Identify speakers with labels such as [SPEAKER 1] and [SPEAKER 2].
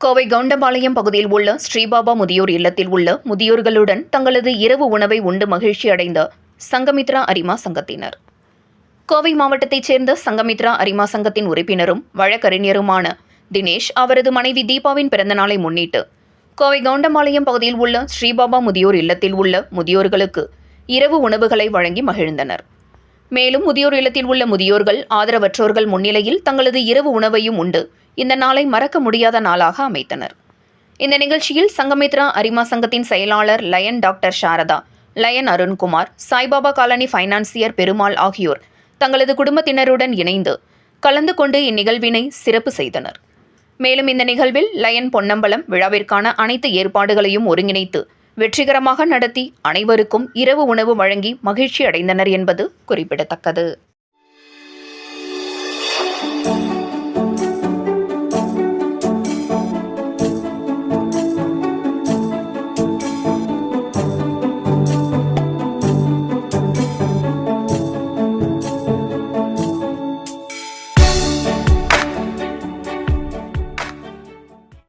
[SPEAKER 1] கோவை கவுண்டபாளையம் பகுதியில் உள்ள ஸ்ரீபாபா முதியோர் இல்லத்தில் உள்ள முதியோர்களுடன் தங்களது இரவு உணவை உண்டு மகிழ்ச்சி அடைந்த சங்கமித்ரா அரிமா சங்கத்தினர். கோவை மாவட்டத்தைச் சேர்ந்த சங்கமித்ரா அரிமா சங்கத்தின் உறுப்பினரும் வழக்கறிஞருமான தினேஷ் அவரது மனைவி தீபாவின் பிறந்தநாளை முன்னிட்டு கோவை கவுண்டம்பாளையம் பகுதியில் உள்ள ஸ்ரீபாபா முதியோர் இல்லத்தில் உள்ள முதியோர்களுக்கு இரவு உணவுகளை வழங்கி மகிழ்ந்தனர். மேலும் முதியோர் இல்லத்தில் உள்ள முதியோர்கள் ஆதரவற்றோர்கள் முன்னிலையில் தங்களது இரவு உணவையும் உண்டு. இந்த நாளை மறக்க முடியாத நாளாக அமைத்தனர். இந்த நிகழ்ச்சியில் சங்கமித்ரா அரிமா சங்கத்தின் செயலாளர் lion doctor Sharada lion Arunkumar Saibaba colony financier Perumal ஆகியோர் தங்களது குடும்பத்தினருடன் இணைந்து கலந்து கொண்டு இந்நிகழ்வினை சிறப்பு செய்தனர். மேலும் இந்த நிகழ்வில் லயன் பொன்னம்பலம் விழாவிற்கான அனைத்து ஏற்பாடுகளையும் ஒருங்கிணைத்து வெற்றிகரமாக நடத்தி அனைவருக்கும் இரவு உணவு வழங்கி மகிழ்ச்சி அடைந்தனர் என்பது குறிப்பிடத்தக்கது.